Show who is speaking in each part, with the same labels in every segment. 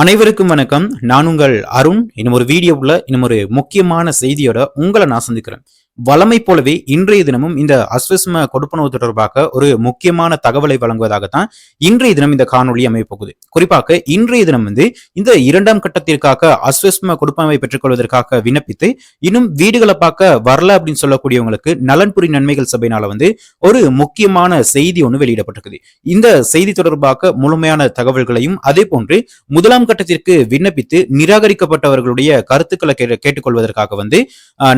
Speaker 1: அனைவருக்கும் வணக்கம். நான் உங்கள் அருண். இன்னும் ஒரு வீடியோவில் இன்னும் ஒரு முக்கியமான செய்தியோட உங்களை நான் சந்திக்கிறேன். வளமை போலவே இன்றைய தினமும் இந்த அஸ்வஸ்ம கொடுப்பனவு தொடர்பாக ஒரு முக்கியமான தகவலை வழங்குவதாகத்தான் இன்றைய தினம் இந்த காணொலி அமையப்போகுது. குறிப்பாக இன்றைய தினம் வந்து இந்த இரண்டாம் கட்டத்திற்காக அஸ்வஸ்ம கொடுப்பனவை பெற்றுக்கொள்வதற்காக விண்ணப்பித்து இன்னும் வீடுகளை பார்க்க வரல அப்படின்னு சொல்லக்கூடியவங்களுக்கு நலன்புரி நன்மைகள் சபையினால வந்து ஒரு முக்கியமான செய்தி ஒன்று வெளியிடப்பட்டிருக்குது. இந்த செய்தி தொடர்பாக முழுமையான தகவல்களையும் அதே போன்று முதலாம் கட்டத்திற்கு விண்ணப்பித்து நிராகரிக்கப்பட்டவர்களுடைய கருத்துக்களை கேட்டுக்கொள்வதற்காக வந்து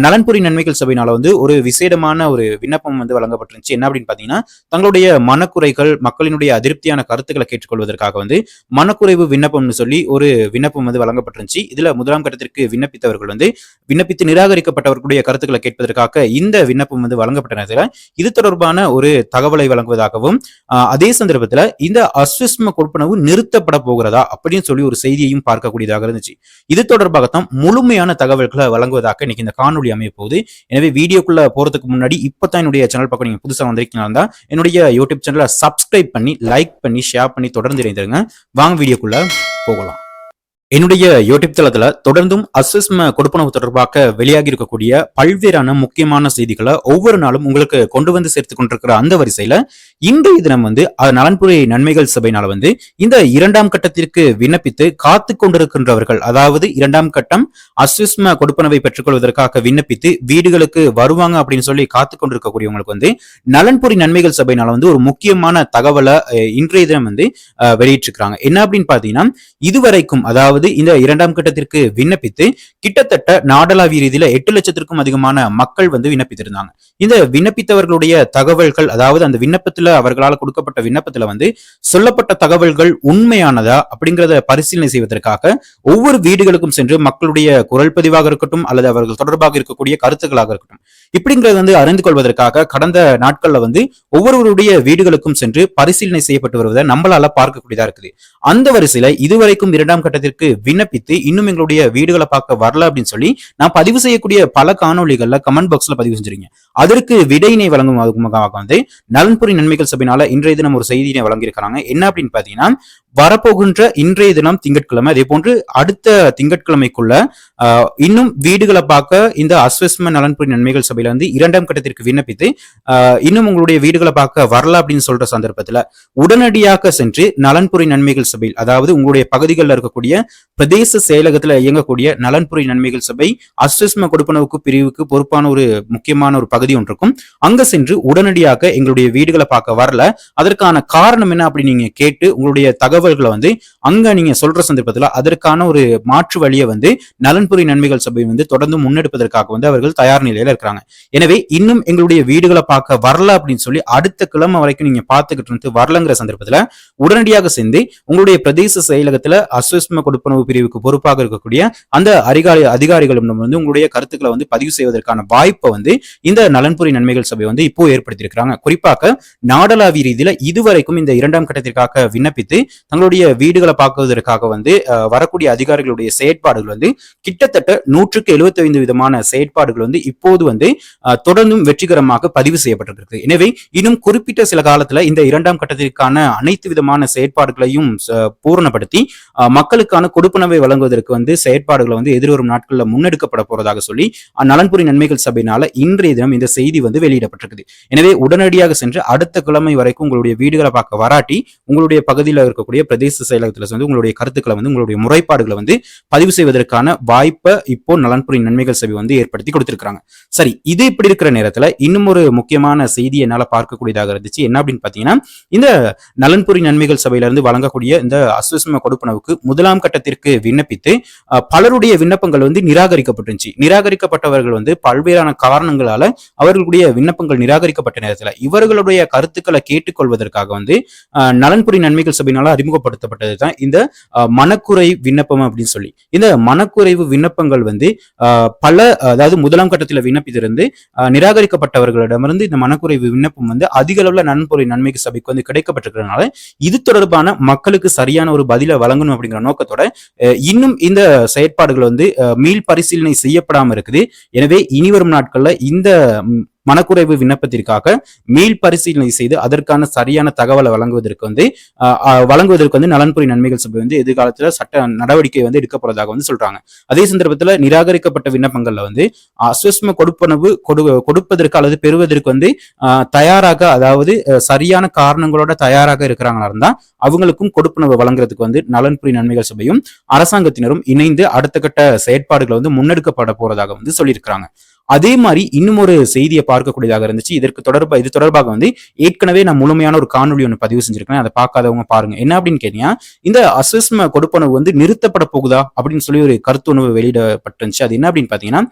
Speaker 1: நலன்புரி நன்மைகள் சபையினால வந்து ஒரு விசேடமான ஒரு விண்ணப்பம் வந்து வழங்கப்பட்டிருந்துச்சு. என்ன அப்படின்னு பாத்தீங்கன்னா தங்களுடைய மனக்குறைகள் மக்களினுடைய அதிருப்தியான கருத்துக்களை கேட்டுக்கொள்வதற்காக வந்து மனக்குறைவு விண்ணப்பம்னு சொல்லி ஒரு விண்ணப்பம் வந்து வழங்கப்பட்டிருந்துச்சு. இதுல முதலாம் கட்டத்திற்கு விண்ணப்பித்தவர்கள் வந்து விண்ணப்பித்து நிராகரிக்கப்பட்டவர்களுடைய கருத்துக்களை கேட்பதற்காக இந்த விண்ணப்பம் வந்து வழங்கப்பட்ட நேரத்தில் இது தொடர்பான ஒரு தகவலை வழங்குவதாகவும் அதே சந்தர்ப்பத்துல இந்த அஸ்விஸ்ம கொடுப்பனவு நிறுத்தப்பட போகிறதா அப்படின்னு சொல்லி ஒரு செய்தியையும் பார்க்கக்கூடியதாக இருந்துச்சு. இது தொடர்பாகத்தான் முழுமையான தகவல்களை வழங்குவதாக இன்னைக்கு இந்த காணொலி அமைய போகுது எனவே வீடியோக்குள்ள போறதுக்கு முன்னாடி இப்பதான் என்னுடைய சேனல் பக்கம் நீங்க புதுசா வந்திருக்கீங்களா இருந்தா என்னுடைய யூடியூப் சேனலை சப்ஸ்கிரைப் பண்ணி லைக் பண்ணி ஷேர் பண்ணி தொடர்ந்து இணைந்திருங்க. வாங்க வீடியோக்குள்ள போகலாம். என்னுடைய யூடியூப் தளத்துல தொடர்ந்தும் அசிஸ்ம கொடுப்பனவு தொடர்பாக வெளியாகி இருக்கக்கூடிய பல்வேறான முக்கியமான செய்திகளை ஒவ்வொரு நாளும் உங்களுக்கு கொண்டு வந்து சேர்த்து கொண்டிருக்கிற அந்த வரிசையில இன்றைய தினம் வந்து நலன்புரை நலன்புரி நன்மைகள் சபையினால வந்து இந்த இரண்டாம் கட்டத்திற்கு விண்ணப்பித்து காத்து கொண்டிருக்கின்றவர்கள் அதாவது இரண்டாம் கட்டம் அசிஸ்ம கொடுப்பனவை பெற்றுக்கொள்வதற்காக விண்ணப்பித்து வீடுகளுக்கு வருவாங்க அப்படின்னு சொல்லி காத்து கொண்டிருக்கக்கூடியவங்களுக்கு வந்து நலன்புரி நன்மைகள் சபையினால வந்து ஒரு முக்கியமான தகவலை இன்றைய தினம் வந்து வெளியிட்டிருக்கிறாங்க. என்ன அப்படின்னு பாத்தீங்கன்னா இதுவரைக்கும் அதாவது அதாவது இந்த இரண்டாம் கட்டத்திற்கு விண்ணப்பித்து கிட்டத்தட்ட நாடளாவிய ரீதியில எட்டு லட்சத்திற்கும் அதிகமான மக்கள் வந்து விண்ணப்பித்திருந்தாங்க. இந்த விண்ணப்பித்தவர்களுடைய தகவல்கள் அதாவது அந்த விண்ணப்பத்துல அவர்களால் கொடுக்கப்பட்ட விண்ணப்பத்துல வந்து சொல்லப்பட்ட தகவல்கள் உண்மையானதா அப்படிங்கறத பரிசீலனை செய்வதற்காக ஒவ்வொரு வீடுகளுக்கும் சென்று மக்களுடைய குரல் பதிவாக இருக்கட்டும் அல்லது அவர்கள் தொடர்பாக இருக்கக்கூடிய கருத்துக்களாக இருக்கட்டும். இப்படிங்கிறது வந்து அறிந்து கொள்வதற்காக கடந்த நாட்கள்ல வந்து ஒவ்வொருவருடைய வீடுகளுக்கும் சென்று பரிசீலனை செய்யப்பட்டு வருவதை நம்மளால பார்க்கக்கூடியதா இருக்குது. அந்த வரிசையில இதுவரைக்கும் இரண்டாம் கட்டத்திற்கு விண்ணப்பித்து இன்னும் எங்களுடைய வீடுகளை பார்க்க வரல அப்படின்னு சொல்லி நான் பதிவு செய்யக்கூடிய பல காணொலிகள்ல கமெண்ட் பாக்ஸ்ல பதிவு செஞ்சிருங்க அதற்கு விடையினை வழங்கும் முகமாக வந்து நலன்புரி நன்மைகள் சபையினால இன்றைய தினம் ஒரு செய்தியினை வழங்கியிருக்கிறாங்க. என்ன அப்படின்னு பாத்தீங்கன்னா வரப்போகின்ற இன்றைய தினம் திங்கட்கிழமை. அதே போன்று அடுத்த திங்கட்கிழமைக்குள்ள ஆஹ், இன்னும் வீடுகளை பார்க்க இந்த அஸ்வஸ்ம நலன்புரி நன்மைகள் சபையில வந்து இரண்டாம் கட்டத்திற்கு விண்ணப்பித்து ஆஹ், இன்னும் உங்களுடைய வீடுகளை பார்க்க வரல அப்படின்னு சொல்ற சந்தர்ப்பத்துல உடனடியாக சென்று நலன்புரி நன்மைகள் சபையில் அதாவது உங்களுடைய பகுதிகளில் இருக்கக்கூடிய பிரதேச செயலகத்துல இயங்கக்கூடிய நலன்புரி நன்மைகள் சபை அஸ்வஸ்ம கொடுப்பனவுக்கு பிரிவுக்கு பொறுப்பான ஒரு முக்கியமான ஒரு பகுதி ஒன்று இருக்கும். அங்க சென்று உடனடியாக எங்களுடைய வீடுகளை பார்க்க வரல. அதற்கான காரணம் என்ன அப்படி நீங்க கேட்டு உங்களுடைய தகவல் தகவல்களை வந்து அங்க நீங்க சொல்ற சந்தர்ப்பத்துல அதற்கான ஒரு மாற்று வழியை வந்து நலன்புரி நன்மைகள் சபை வந்து தொடர்ந்து முன்னெடுப்பதற்காக வந்து அவர்கள் தயார் நிலையில இருக்கிறாங்க. எனவே இன்னும் எங்களுடைய வீடுகளை பார்க்க வரல அப்படின்னு சொல்லி அடுத்த கிழமை வரைக்கும் நீங்க பார்த்துக்கிட்டு இருந்து வரலங்கிற சந்தர்ப்பத்துல உடனடியாக சேர்ந்து உங்களுடைய பிரதேச செயலகத்துல அஸ்வஸ்ம கொடுப்பனவு பிரிவுக்கு பொறுப்பாக இருக்கக்கூடிய அந்த அதிகாரி அதிகாரிகளிடம் வந்து உங்களுடைய கருத்துக்களை வந்து பதிவு செய்வதற்கான வாய்ப்பை வந்து இந்த நலன்புரி நன்மைகள் சபை வந்து இப்போ ஏற்படுத்தியிருக்கிறாங்க. குறிப்பாக நாடளாவிய ரீதியில இதுவரைக்கும் இந்த இரண்டாம் கட்டத்திற்காக விண்ணப்பித்து தங்களுடைய வீடுகளை பார்க்குவதற்காக வந்து வரக்கூடிய அதிகாரிகளுடைய செயற்பாடுகள் வந்து கிட்டத்தட்ட நூற்றுக்கு எழுபத்தைந்து விதமான செயற்பாடுகள் வந்து இப்போது வந்து தொடர்ந்தும் வெற்றிகரமாக பதிவு செய்யப்பட்டிருக்கு எனவே இன்னும் குறிப்பிட்ட சில காலத்துல இந்த இரண்டாம் கட்டத்திற்கான அனைத்து விதமான செயற்பாடுகளையும் பூரணப்படுத்தி மக்களுக்கான கொடுப்பனவை வழங்குவதற்கு வந்து செயற்பாடுகளை வந்து எதிர்வரும் நாட்களில் முன்னெடுக்கப்பட போறதாக சொல்லி நலன்புரி நன்மைகள் சபையினால இன்றைய தினம் இந்த செய்தி வந்து வெளியிடப்பட்டிருக்குது. எனவே உடனடியாக சென்று அடுத்த கிழமை வரைக்கும் உங்களுடைய வீடுகளை பார்க்க வராட்டி உங்களுடைய பகுதியில் இருக்கக்கூடிய பிரதேச செயலகத்துல வந்து உங்களுடைய கருத்துக்களை வந்து உங்களுடைய முறைப்பாடுகளை வந்து பதிவு செய்வதற்கான வாய்ப்பை இப்போ நலன்புரி நன்மைகள் சபை வந்து ஏற்படுத்தி கொடுத்திருக்காங்க சரி இது இப்படி இருக்கிற நேரத்துல இன்னும் ஒரு முக்கியமான செய்தி என்னால பார்க்கக்கூடியதாக இருந்துச்சு. என்ன அப்படின்னு பாத்தீங்கன்னா இந்த நலன்புரி நன்மைகள் சபையில இருந்து வழங்கக்கூடிய இந்த அஸ்வஸ்ம கொடுப்பனவுக்கு முதலாம் கட்டத்திற்கு விண்ணப்பித்து பலருடைய விண்ணப்பங்கள் வந்து நிராகரிக்கப்பட்டுருந்துச்சு. நிராகரிக்கப்பட்டவர்கள் வந்து பல்வேறான காரணங்களால அவர்களுடைய விண்ணப்பங்கள் நிராகரிக்கப்பட்ட நேரத்துல இவர்களுடைய கருத்துக்களை கேட்டுக்கொள்வதற்காக வந்து நலன்புரி நன்மைகள் சபையினால அறிமுக அறிமுகப்படுத்தப்பட்டது தான் இந்த மனக்குறை விண்ணப்பம் அப்படின்னு சொல்லி. இந்த மனக்குறைவு விண்ணப்பங்கள் வந்து பல அதாவது முதலாம் கட்டத்தில் விண்ணப்பித்திருந்து நிராகரிக்கப்பட்டவர்களிடமிருந்து இந்த மனக்குறைவு விண்ணப்பம் வந்து அதிக அளவில் நன்பொருள் நன்மைக்கு சபைக்கு வந்து கிடைக்கப்பட்டிருக்கிறதுனால இது தொடர்பான மக்களுக்கு சரியான ஒரு பதிலை வழங்கணும் அப்படிங்கிற நோக்கத்தோட இன்னும் இந்த செயற்பாடுகள் வந்து மீள் பரிசீலனை செய்யப்படாமல் இருக்குது. எனவே இனி வரும் இந்த மனக்குறைவு விண்ணப்பத்திற்காக மீள் பரிசீலனை செய்து அதற்கான சரியான தகவலை வழங்குவதற்கு வந்து ஆஹ், வழங்குவதற்கு வந்து நலன்புரி நன்மைகள் சபை வந்து எதிர்காலத்துல சட்ட நடவடிக்கை வந்து எடுக்க போறதாக வந்து சொல்றாங்க. அதே சந்தர்ப்பத்துல நிராகரிக்கப்பட்ட விண்ணப்பங்கள்ல வந்து அஸ்வஸ்ம கொடுப்பனவு கொடு கொடுப்பதற்கு அல்லது பெறுவதற்கு வந்து ஆஹ், தயாராக அதாவது அஹ், சரியான காரணங்களோட தயாராக இருக்கிறாங்களா இருந்தா அவங்களுக்கும் கொடுப்பனவு வழங்குறதுக்கு வந்து நலன்புரி நன்மைகள் சபையும் அரசாங்கத்தினரும் இணைந்து அடுத்த கட்ட செயற்பாடுகளை வந்து முன்னெடுக்கப்பட போறதாக வந்து சொல்லியிருக்கிறாங்க. அதே மாதிரி இன்னும் ஒரு செய்தியை பார்க்கக்கூடியதாக இருந்துச்சு. இதற்கு தொடர்பாக இது தொடர்பாக வந்து ஏற்கனவே நான் முழுமையான ஒரு காணொளி ஒன்று பதிவு செஞ்சிருக்கேன். அதை பார்க்காதவங்க பாருங்க. என்ன அப்படின்னு கேட்டீங்கன்னா இந்த அசஸ்ம கொடுப்பனவு வந்து நிறுத்தப்பட போகுதா? அப்படின்னு சொல்லி ஒரு கருத்துணர்வு வெளியிடப்பட்டிருந்துச்சு. அது என்ன அப்படின்னு பாத்தீங்கன்னா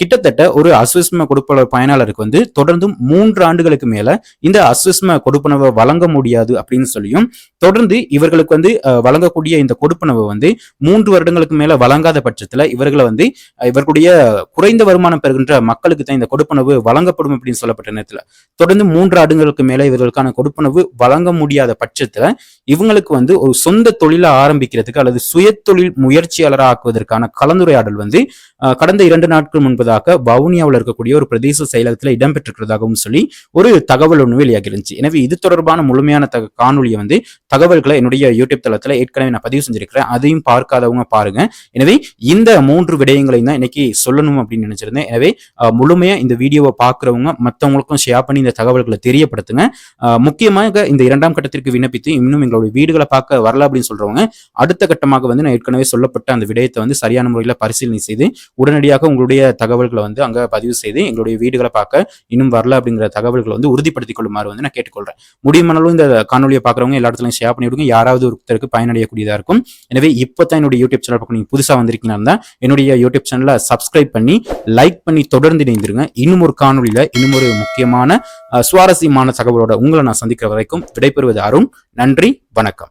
Speaker 1: கிட்டத்தட்ட ஒரு அஸ்வஸ்ம கொடுப்பன பயனாளருக்கு வந்து தொடர்ந்து மூன்று ஆண்டுகளுக்கு மேல இந்த அஸ்வஸ்ம கொடுப்பனவை வழங்க முடியாது அப்படின்னு சொல்லியும் தொடர்ந்து இவர்களுக்கு வந்து வழங்கக்கூடிய இந்த கொடுப்பனவை வந்து மூன்று வருடங்களுக்கு மேல வழங்காத பட்சத்துல இவர்களை வந்து இவர்களுடைய குறைந்த வருமானம் பெறுகின்ற மக்களுக்கு தான் இந்த கொடுப்பனவு வழங்கப்படும் அப்படின்னு சொல்லப்பட்ட நேரத்துல. தொடர்ந்து மூன்று ஆண்டுகளுக்கு மேல இவர்களுக்கான கொடுப்பனவு வழங்க முடியாத பட்சத்துல இவங்களுக்கு வந்து ஒரு சொந்த தொழிலை ஆரம்பிக்கிறதுக்கு அல்லது சுய தொழில் முயற்சியாளராக ஆக்குவதற்கான கலந்துரையாடல் வந்து கடந்த இரண்டு நாட்கள் முன்பதாக வவுனியாவில் இருக்கக்கூடிய ஒரு பிரதேச செயலகத்தில் இடம்பெற்றிருக்கிறதாகவும் சொல்லி ஒரு தகவல் ஒன்று வெளியாகி இருந்துச்சு. எனவே இது தொடர்பான முழுமையான தக காணொலியை வந்து தகவல்களை என்னுடைய யூடியூப் தளத்துல ஏற்கனவே நான் பதிவு செஞ்சிருக்கிறேன். அதையும் பார்க்காதவங்க பாருங்க. எனவே இந்த மூன்று விடயங்களையும் தான் இன்னைக்கு சொல்லணும் அப்படின்னு நினைச்சிருந்தேன். எனவே அஹ், முழுமையாக இந்த வீடியோவை பார்க்குறவங்க மற்றவங்களுக்கும் ஷேர் பண்ணி இந்த தகவல்களை தெரியப்படுத்துங்க. முக்கியமாக இந்த இரண்டாம் கட்டத்திற்கு விண்ணப்பித்து இன்னும் எங்களுடைய வீடுகளை பார்க்க வரல அப்படின்னு சொல்றவங்க அடுத்த கட்டமாக வந்து நான் ஏற்கனவே சொல்லப்பட்ட அந்த விடயத்தை வந்து சரியான முறையில் பரிசீலனை செய்து உடனடியாக உங்களுடைய தகவல்களை வந்து அங்க பதிவு செய்து எங்களுடைய வீடுகளை பார்க்க இன்னும் வரல அப்படிங்கிற தகவல்களை வந்து உறுதிப்படுத்திக் கொள்ளுமாறு வந்து நான் கேட்டுக்கொள்றேன். முடியுமானாலும் இந்த காணொலியை பார்க்குறவங்க எல்லா இடத்துலையும் ஷேர் பண்ணி விடுங்க யாராவது ஒருத்தருக்கு பயனடையக்கூடியதாக இருக்கும். எனவே இப்போ தான் என்னுடைய யூடியூப் சேனல் பக்கம் நீங்க புதுசாக வந்திருக்கீங்கன்னா என்னுடைய யூடியூப் சேனலை சப்ஸ்கிரைப் பண்ணி லைக் பண்ணி தொடர்ந்து இணைந்திருங்க. இன்னும் ஒரு காணொலியில இன்னும் ஒரு முக்கியமான சுவாரஸ்யமான தகவலோட உங்களை நான் சந்திக்கிற வரைக்கும் விடைபெறுவது அருண். நன்றி வணக்கம்.